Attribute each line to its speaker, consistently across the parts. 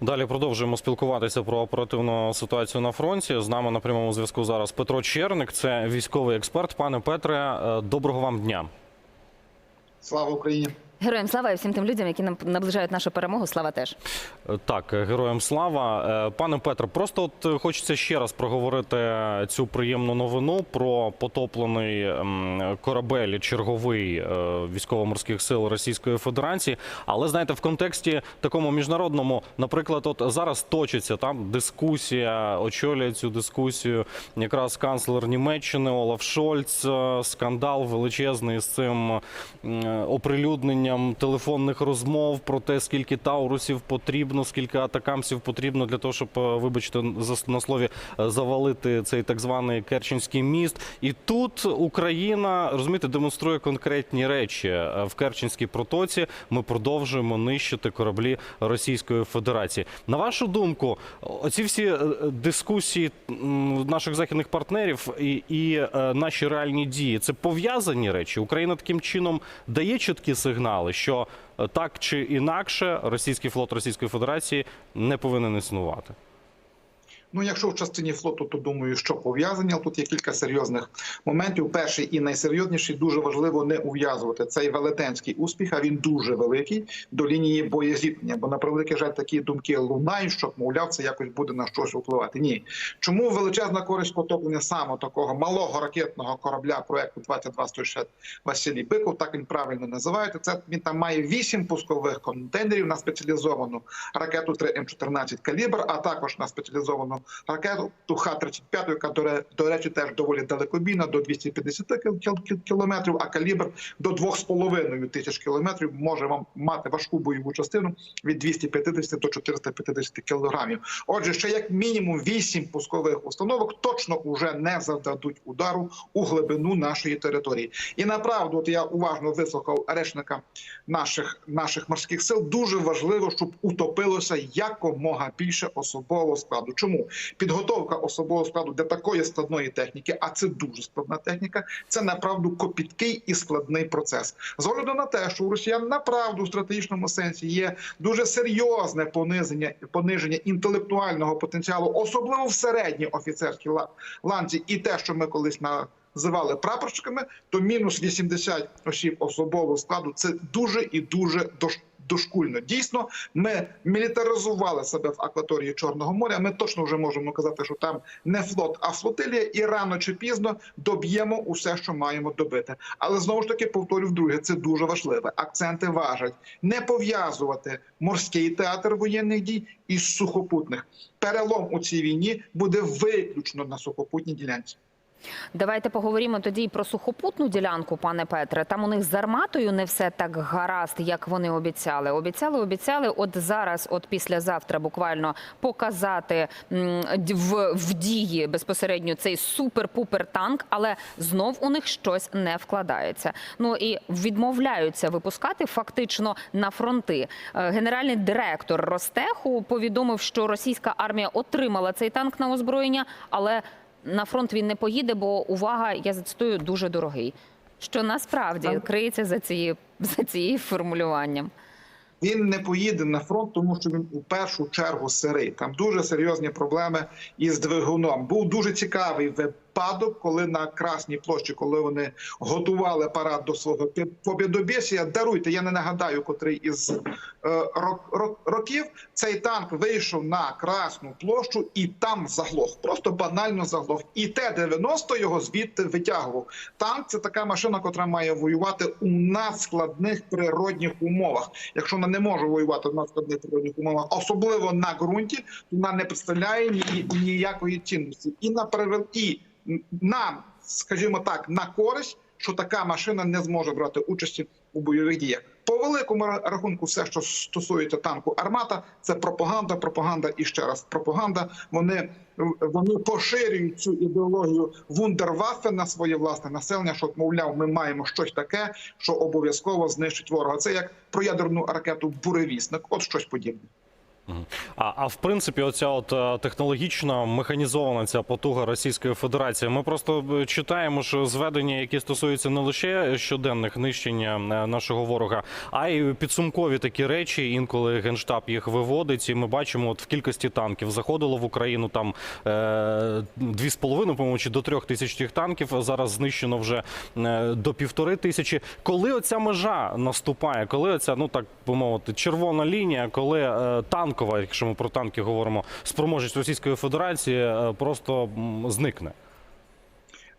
Speaker 1: Далі продовжуємо спілкуватися про оперативну ситуацію на фронті. З нами на прямому зв'язку зараз Петро Черник, це військовий експерт. Пане Петре, е, доброго вам дня.
Speaker 2: Слава Україні!
Speaker 3: Героям слава і всім тим людям, які нам наближають нашу перемогу. Слава теж.
Speaker 1: Е, Так, героям слава. Е, Пане Петре, просто от е, хочеться ще раз проговорити цю приємну новину про потоплений ем, корабель черговий військово-морських сил Російської Федерації. Але знаєте, в контексті такому міжнародному, наприклад, от зараз точиться там дискусія, очолює цю дискусію якраз канцлер Німеччини Олаф Шольц. Скандал величезний з цим м, оприлюдненням телефонних розмов про те, скільки таурусів потрібно, скільки атакамсів потрібно для того, щоб, е, вибачте, на слові е, завалити цей так званий Керченський міст. І тут Україна розумієте, демонструє конкретні речі Е, в Керченській протоці. Ми продовжуємо нищити кораблі Російської Федерації. На вашу думку, оці всі дискусії наших західних партнерів і, і наші реальні дії це пов'язані речі. Україна таким чином дає чіткі сигнали, що е, так чи інакше російський флот Російської Федерації не повинен існувати.
Speaker 2: Ну, якщо в частині флоту, то думаю, що пов'язані. Але тут є кілька серйозних моментів. Перший і найсерйозніший дуже важливо не ув'язувати цей велетенський успіх. А він дуже великий до лінії боєзіткнення. Бо на превеликий жаль, такі думки лунають, що мовляв, це якось буде на щось впливати. Ні, чому величезна користь потоплення саме такого малого ракетного корабля проекту 2260 Василій Биков, так він правильно називається. Це він там має вісім пускових контейнерів на спеціалізовану ракету 3 М14 калібр, а також на спеціалізовану ракету Х-35, яка, до ре- до речі, теж доволі далекобійна, до 250 кіл- кіл- кіл- кілометрів, а калібр до 2,5 тисяч кілометрів може вам мати важку бойову частину від 250 до 450 кілограмів. Отже, ще як мінімум 8 пускових установок точно уже не завдадуть удару у глибину нашої території. І направду, от я уважно вислухав речника наших, наших морських сил. Дуже важливо, щоб утопилося якомога більше особового складу. Чому підготовка особового складу для такої складної техніки, а це дуже складна техніка, це направду копіткий і складний процес. З огляду на те, що у росіян направду в стратегічному сенсі є дуже серйозне пониження, пониження інтелектуального потенціалу, особливо в середній офіцерській ла- ланці, і те, що ми колись на Звали прапорщиками, то мінус 80 осіб особового складу це дуже і дуже дошкульно. Дійсно, ми мілітаризували себе в акваторії Чорного моря. Ми точно вже можемо казати, що там не флот, а флотилія, і рано чи пізно доб'ємо усе, що маємо добити. Але знову ж таки повторю вдруге, це дуже важливе. Акценти важать не пов'язувати морський театр воєнних дій із сухопутних. Перелом у цій війні буде виключно на сухопутній ділянці.
Speaker 3: Давайте поговоримо тоді про сухопутну ділянку, пане Петре. Там у них з арматою не все так гаразд, як вони обіцяли. Обіцяли, обіцяли. От зараз, от післязавтра, буквально показати в, в дії безпосередньо цей супер-пупер танк, але знов у них щось не вкладається. Ну і відмовляються випускати фактично на фронти. Е, Генеральний директор Ростеху повідомив, що російська армія отримала цей танк на озброєння, але на фронт він не поїде, бо увага, я зацитую, дуже дорогий. Що насправді криється за цією за цією формулюванням.
Speaker 2: Він не поїде на фронт, тому що він у першу чергу сирий. Там дуже серйозні проблеми із двигуном. Був дуже цікавий випадок, коли на Красній площі, коли вони готували парад до свого побєдобєсія, даруйте, я не нагадаю, котрий із е, рок, рок, років цей танк вийшов на Красну площу і там заглох. Просто банально заглох. І Т-90 його звідти витягував. Танк це така машина, котра має воювати у надскладних природних умовах. Якщо вона не може воювати в надскладних природних умовах, особливо на ґрунті, вона не представляє ні, ніякої цінності. І на і нам, скажімо так, на користь, що така машина не зможе брати участі у бойових діях. По великому рахунку, все, що стосується танку армата, це пропаганда, пропаганда і ще раз пропаганда. Вони вони поширюють цю ідеологію вундерваффе на своє власне населення, що мовляв, ми маємо щось таке, що обов'язково знищить ворога. Це як про ядерну ракету буревісник, от щось подібне.
Speaker 1: А, а в принципі, оця от е, технологічна механізована ця потуга Російської Федерації. Ми просто е, читаємо ж зведення, які стосуються не лише щоденних нищення е, нашого ворога, а й підсумкові такі речі. Інколи генштаб їх виводить, і ми бачимо, от в кількості танків заходило в Україну там е, дві з половиною, по-моєму, чи до трьох тисяч тих танків. Зараз знищено вже до півтори тисячі. Коли оця межа наступає, коли оця, ну так би мовити, червона лінія, коли е, танкова, якщо ми про танки говоримо, спроможність Російської Федерації е, просто зникне.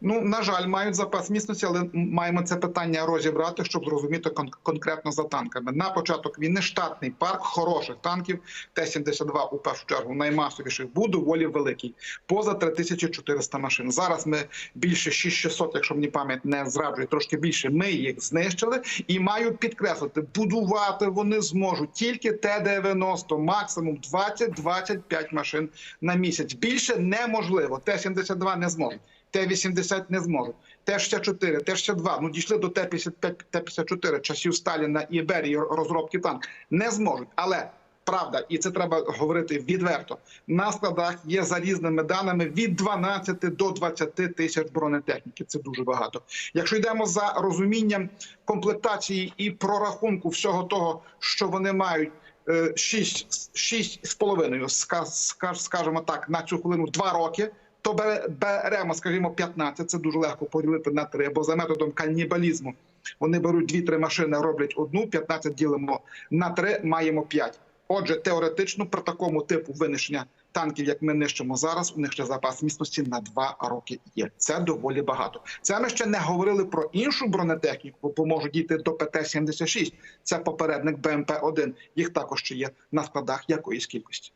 Speaker 2: Ну на жаль, мають запас міцності, але маємо це питання розібрати, щоб зрозуміти кон- конкретно за танками. На початок війни штатний парк хороших танків Т-72 у першу чергу наймасовіших був доволі великий, поза 3400 машин. Зараз ми більше 6600, якщо мені пам'ять не зраджує, трошки більше. Ми їх знищили і маю підкреслити, будувати вони зможуть тільки Т-90, максимум 20-25 машин на місяць. Більше неможливо. Т-72 не зможуть. Т-80 не зможуть. Т-64, Т-62, ну дійшли до Т-55, Т-54 часів Сталіна і Берії розробки танк. Не зможуть. Але правда, і це треба говорити відверто. На складах є за різними даними від 12 до 20 тисяч бронетехніки. Це дуже багато. Якщо йдемо за розумінням комплектації і прорахунку всього того, що вони мають. е, Шість, шість з половиною, ска- ска- скажімо так, на цю хвилину два роки то бере- беремо, скажімо, 15, це дуже легко поділити на 3, бо за методом канібалізму вони беруть 2-3 машини, роблять одну, 15 ділимо на 3, маємо 5. Отже, теоретично при такому типу винищення танків, як ми нищимо зараз, у них ще запас міцності на 2 роки є. Це доволі багато. Це ми ще не говорили про іншу бронетехніку, бо можуть дійти до ПТ-76. Це попередник БМП-1. Їх також ще є на складах якоїсь кількості.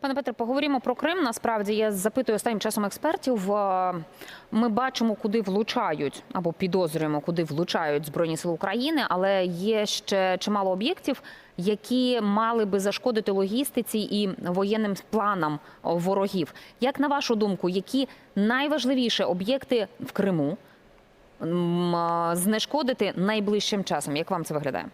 Speaker 3: Пане Петре, поговоримо про Крим. Насправді я запитую останнім часом експертів. е, Ми бачимо, куди влучають або підозрюємо, куди влучають збройні сили України, але є ще чимало об'єктів, які мали би зашкодити логістиці і воєнним планам ворогів. Як на вашу думку, які найважливіші об'єкти в Криму е, знешкодити найближчим часом? Як вам це виглядає?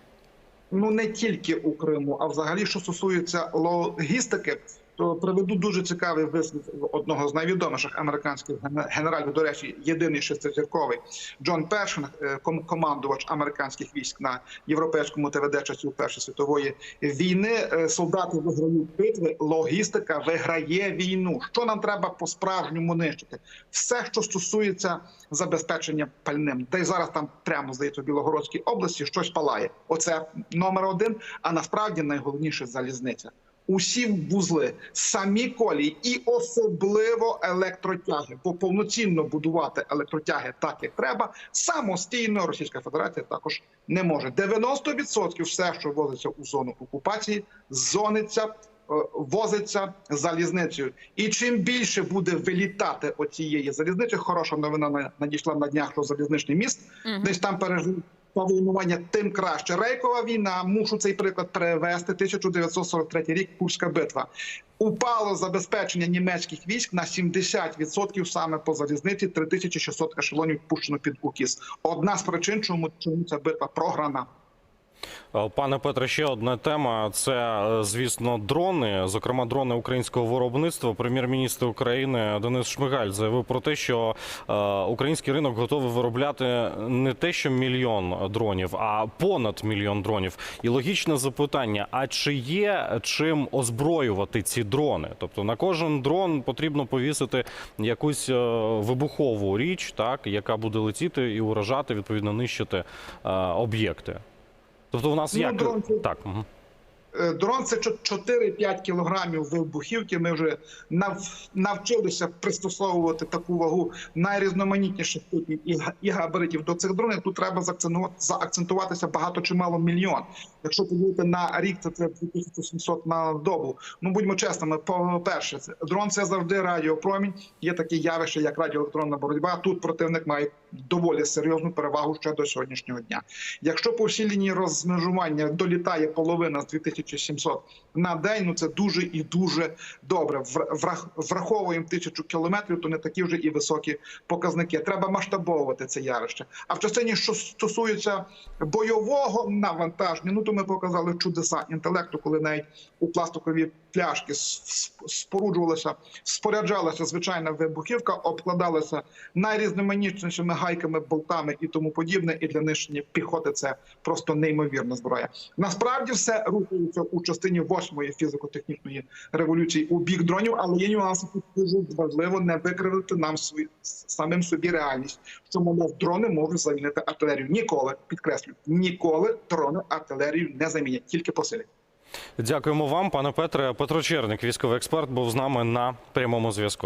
Speaker 2: Ну не тільки у Криму, а взагалі, що стосується логістики, то приведу дуже цікавий висновок одного з найвідоміших американських ген- генералів. До речі, єдиний шестизірковий Джон Першин, е, командувач американських військ на європейському ТВД часів Першої світової війни. Е, Солдати виграють битви, логістика виграє війну. Що нам треба по справжньому нищити? Все, що стосується забезпечення пальним, та й зараз там прямо здається в Білогородській області щось палає. Оце номер один. А насправді найголовніше залізниця. Усі вузли, самі колії і особливо електротяги, бо повноцінно будувати електротяги так, як треба, самостійно Російська Федерація також не може. 90% все, що возиться у зону окупації, зониться. е, Возиться залізницею, і чим більше буде вилітати оцієї залізниці, хороша новина на- надійшла на днях, що залізничний міст
Speaker 3: Мгм.
Speaker 2: десь там пережив павильнування, тим краще. Рейкова війна. Мушу цей приклад перевести. 1943 рік. Курська битва. Упало забезпечення німецьких військ на 70% саме по залізниці. 3600 ешелонів пущено під укіс. Одна з причин, чому чому ця битва програна.
Speaker 1: Е, Пане Петре, ще одна тема. Це, е, звісно, дрони, зокрема, дрони українського виробництва. Прем'єр-міністр України Денис Шмигаль заявив про те, що е, український ринок готовий виробляти не те, що мільйон дронів, а понад мільйон дронів. І логічне запитання: а чи є чим озброювати ці дрони? Тобто на кожен дрон потрібно повісити якусь вибухову річ, так яка буде летіти і уражати, відповідно, нищити об'єкти. Тобто, у нас
Speaker 2: Ну,
Speaker 1: як
Speaker 2: дрон
Speaker 1: так.
Speaker 2: Е, Дрон це чо- 4-5 кілограмів вибухівки. Ми вже нав- навчилися пристосовувати таку вагу найрізноманітніших типів і га- і габаритів до цих дронів. Тут треба заакцентуватися багато чи мало мільйон. Якщо поділити на рік, це це 2700 на добу. Ну будьмо чесними. По перше, дрон це завжди радіопромінь. Є таке явище, як радіоелектронна боротьба. Тут противник має доволі серйозну перевагу ще до сьогоднішнього дня. Якщо по всій лінії розмежування долітає половина з 2700 на день, ну це дуже і дуже добре. Вра- врах- Враховуємо тисячу кілометрів, то не такі вже і високі показники. Треба масштабовувати це явище. А в частині, що стосується бойового навантаження, ну то ми показали чудеса інтелекту, коли навіть у пластикові пляшки споруджувалася, споряджалася звичайна вибухівка, обкладалася найрізноманітнішими гайками, болтами і тому подібне. І для нищення піхоти це просто неймовірна зброя. Насправді все рухається у частині восьмої фізико-технічної революції у бік дронів, але є нюанси. Тут дуже важливо не викривити нам свої самим собі реальність, що мовляв дрони можуть замінити артилерію. Ніколи підкреслю, ніколи дрони артилерію не замінять, тільки посилять.
Speaker 1: Дякуємо вам, пане Петре. Петро Черник, військовий експерт, був з нами на прямому зв'язку.